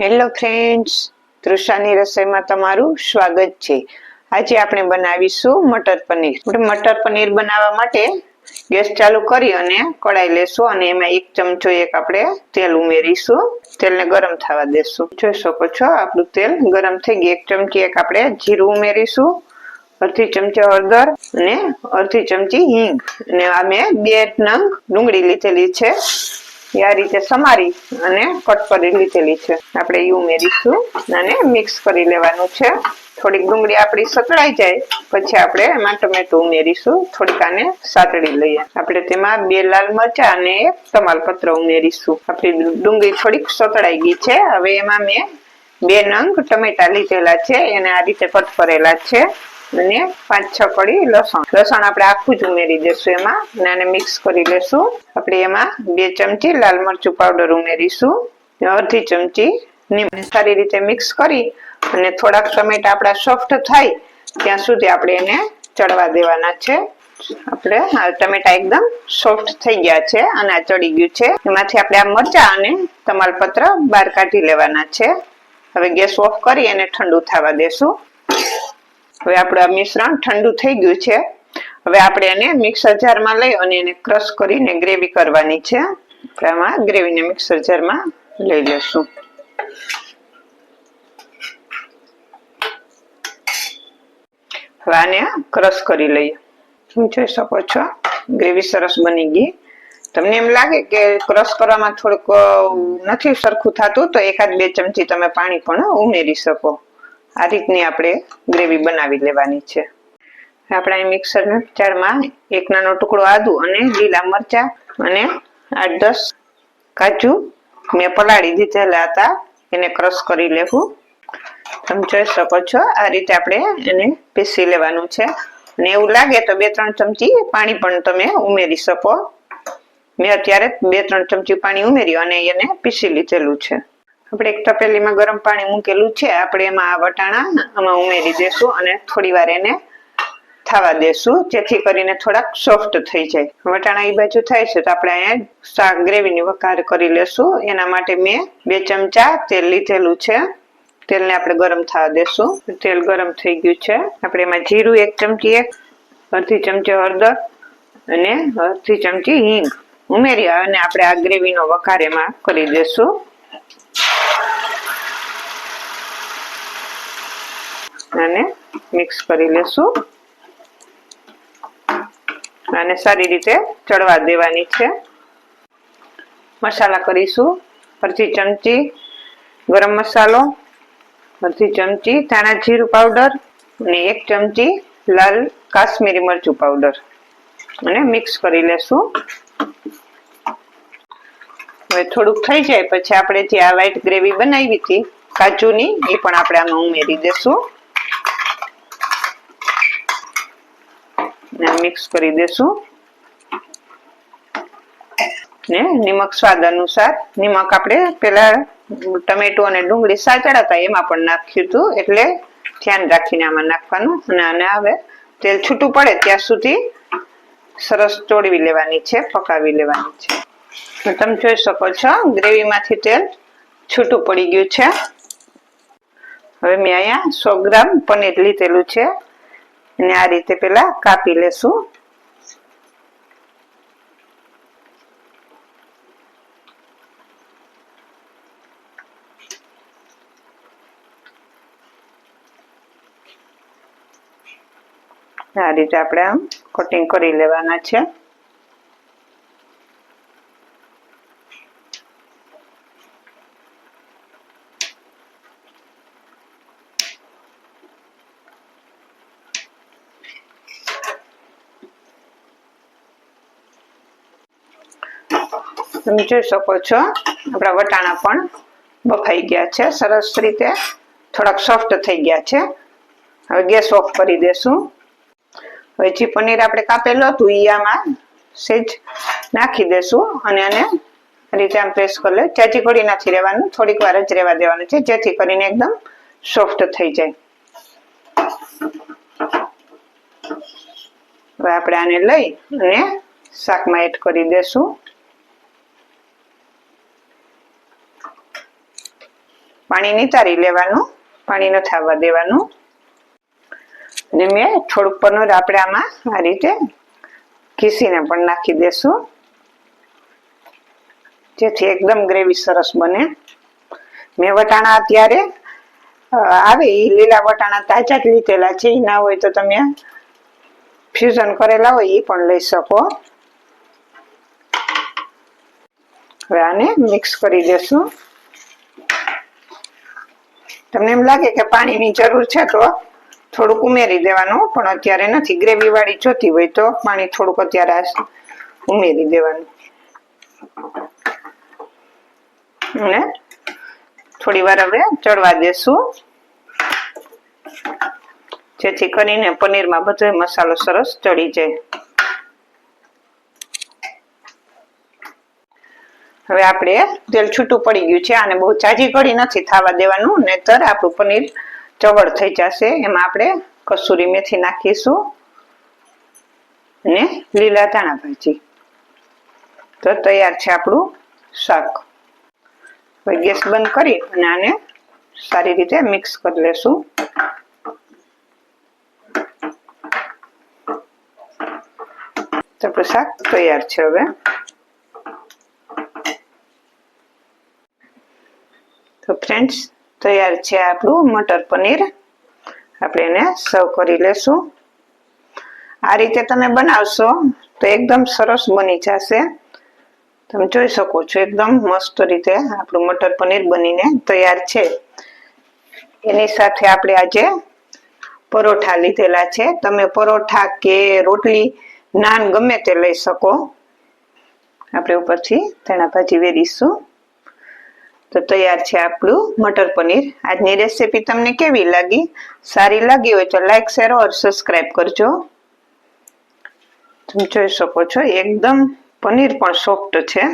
Hello friends તૃષાની રસોઈમાં તમારું સ્વાગત છે. આજે આપણે બનાવીશું મટર પનીર. મટર પનીર બનાવવા માટે ગેસ ચાલુ કરી અને કડાઈ લેશું અને એમાં એક ચમચો એક આપણે તેલ ઉમેરીશું. તેલને ગરમ થવા દેશું. જોઈ શકો છો, આપણું તેલ ગરમ થઈ ગયું. એક ચમચી એક આપણે જીરું ઉમેરીશું, અડધી ચમચી હળદર અને અડધી ચમચી હિંગ. અને આ મેં બે નંગ ડુંગળી લીધેલી છે. આ રીતે સમારી અને કટ કરી લીધેલી છે. આપણે એ ઉમેરીશું અને મિક્સ કરી લેવાનું છે. થોડીક ડુંગળી આપણી સતળાઈ જાય, પછી આપણે એમાં ટમેટું ઉમેરીશું. થોડીક આને સાતળી લઈએ. આપણે તેમાં બે લાલ મરચા અને એક તમાલપત્ર ઉમેરીશું. આપણી ડુંગળી થોડીક સતળાઈ ગઈ છે. હવે એમાં મેં બે નંગ ટમેટા લીધેલા છે. એને આ રીતે કટ કરેલા છે. અને પાંચ, છ કળી લસણ. લસણ આપણે આખું જ ઉમેરી દેશું એમાં અને આને મિક્સ કરી લેશું. આપણે એમાં બે ચમચી લાલ મરચું પાવડર ઉમેરીશું. અડધી ચમચી લીંબુ સારી રીતે મિક્સ કરી અને થોડાક ટમેટા આપણા સોફ્ટ થાય ત્યાં સુધી આપણે એને ચડવા દેવાના છે. આપણે આ ટમેટા એકદમ સોફ્ટ થઈ ગયા છે અને આ ચડી ગયું છે. એમાંથી આપણે આ મરચા અને તમાલપત્ર બહાર કાઢી લેવાના છે. હવે ગેસ ઓફ કરી અને ઠંડુ થવા દેશું. હવે આપણું આ મિશ્રણ ઠંડુ થઈ ગયું છે. હવે આપણે એને મિક્સર જારમાં લઈ અને એને ક્રશ કરીને ગ્રેવી કરવાની છે. આપણે આમાં ગ્રેવીને મિક્સર જારમાં લઈ લેશું. હવે આને ક્રશ કરી લઈએ. તમે જોઈ શકો છો, ગ્રેવી સરસ બની ગઈ. તમને એમ લાગે કે ક્રશ કરવામાં થોડુંક નથી સરખું થતું, તો એકાદ બે ચમચી તમે પાણી પણ ઉમેરી શકો. આ રીતની આપણે ગ્રેવી બનાવી લેવાની છે. આપણે અહીં મિક્સરના જારમાં એક નાનો ટુકડો આદુ અને લીલા મરચા અને આઠ દસ કાજુ મેં પલાળી દીધેલા હતા. એને ક્રશ કરી લેવું. તમે જોઈ શકો છો આ રીતે આપણે એને પીસી લેવાનું છે. અને એવું લાગે તો બે ત્રણ ચમચી પાણી પણ તમે ઉમેરી શકો. મેં અત્યારે બે ત્રણ ચમચી પાણી ઉમેર્યું અને એને પીસી લીધેલું છે. આપણે એક તપેલીમાં ગરમ પાણી મૂકેલું છે. આપણે એમાં આ વટાણા આમાં ઉમેરી દેશું અને થોડી વાર એને થવા દેશું, જેથી કરીને થોડાક સોફ્ટ થઈ જાય. વટાણા એ બાજુ થાય છે તો આપણે અહીંયા શાક ગ્રેવીની વઘાર કરી લેશું. એના માટે મેં બે ચમચા તેલ લીધેલું છે. તેલને આપણે ગરમ થવા દેશું. તેલ ગરમ થઈ ગયું છે. આપણે એમાં જીરું એક ચમચી, એક અડધી ચમચી હળદર અને અડધી ચમચી હિંગ ઉમેરી અને આપણે આ ગ્રેવીનો વઘાર એમાં કરી દેશું. અને મિક્સ કરી લેશું. અને સારી રીતે ચડવા દેવાની છે. મસાલા કરીશું. અડધી ચમચી ગરમ મસાલો, અડધી ચમચી ધાણા જીરું પાવડર અને એક ચમચી લાલ કાશ્મીરી મરચું પાવડર અને મિક્સ કરી લેશું. હવે થોડુંક થઈ જાય પછી આપણે જે આ વ્હાઈટ ગ્રેવી બનાવી હતી, કાજુની, એ પણ આપણે આમાં ઉમેરી દેશું. ને મિક્સ કરી દેશું. ને નિમક સ્વાદ અનુસાર નિમક આપણે પેલા ટમેટું અને ડુંગળી સાચડા હતા એમાં પણ નાખ્યું હતું એટલે ધ્યાન રાખીને આમાં નાખવાનું અને આને હવે તેલ છૂટું પડે ત્યાં સુધી સરસ ચોળવી લેવાની છે, પકાવી લેવાની છે. તમે જોઈ શકો છો, ગ્રેવીમાંથી તેલ છૂટું પડી ગયું છે. હવે મેં અહીંયા સો ગ્રામ પનીર લીધેલું છે. અને આ રીતે પેલા કાપી લેશું. આ રીતે આપણે આમ કટિંગ કરી લેવાના છે. તમે જોઈ શકો છો. આપણા વટાણા પણ બફાઈ ગયા છે. સરસ રીતે થોડાક સોફ્ટ થઈ ગયા છે. હવે ગેસ ઓફ કરી દેશું. હવે જે પનીર આપણે કાપેલું હતું એ આમાં સેજ નાખી દેશું અને આને રીતે આમ પ્રેસ કરી લે. ચાચી ઘડી નથી રહેવાનું. થોડીક વાર જ રહેવા દેવાનું છે. જેથી કરીને એકદમ સોફ્ટ થઈ જાય. હવે આપણે આને લઈ અને શાકમાં એડ કરી દેશું. પાણી નિતારી લેવાનું, પાણી ન થવા દેવાનું. અને મેં થોડુંક પનીર આપણે આમાં આ રીતે ઘીસીને પણ નાખી દેશું. જેથી એકદમ ગ્રેવી સરસ બને. મેં વટાણા અત્યારે આવે એ લીલા વટાણા તાજા જ લીધેલા છે. એ ના હોય તો તમે ફ્યુઝન કરેલા હોય એ પણ લઈ શકો. હવે આને મિક્સ કરી દેશું. તમને એમ લાગે કે પાણીની જરૂર છે તો થોડુંક ઉમેરી દેવાનું, પણ અત્યારે નથી. ગ્રેવી વાળી જોતી હોય તો પાણી થોડુંક અત્યારે ઉમેરી દેવાનું. અને થોડી વાર હવે ચડવા દેશું. જેથી કરીને પનીરમાં બધો મસાલો સરસ ચડી જાય. હવે આપણે તેલ છૂટું પડી ગયું છે આને બહુ ચાજી કડી નથી થવા દેવાનું, નહીતર આપણું પનીર ચવડ થઈ જશે. એમાં આપણે કસૂરી મેથી નાખીશું અને લીલા ધાણા ભાજી. તો તૈયાર છે આપણું શાક. હવે ગેસ બંધ કરી અને આને સારી રીતે મિક્સ કરી લેશું. તો આપણું શાક તૈયાર છે હવે. તો ફ્રેન્ડ્સ તૈયાર છે આપણું મટર પનીર. આપણે એને સર્વ કરી લેશું. આ રીતે તમે બનાવશો તો એકદમ સરસ બની જશે. તમે જોઈ શકો છો, એકદમ મસ્ત રીતે આપણું મટર પનીર બનીને તૈયાર છે. એની સાથે આપણે આજે પરોઠા લીધેલા છે. તમે પરોઠા કે રોટલી નાન ગમે તે લઈ શકો. આપણે ઉપરથી તેના ભાજી વેરીશું. તો તૈયાર છે આપણું મટર પનીર. આજની રેસીપી તમને કેવી લાગી? સારી લાગી હોય તો લાઈક શેર ઓર સબસ્ક્રાઈબ કરજો. તમે જોઈ શકો છો, એકદમ પનીર પણ સોફ્ટ છે.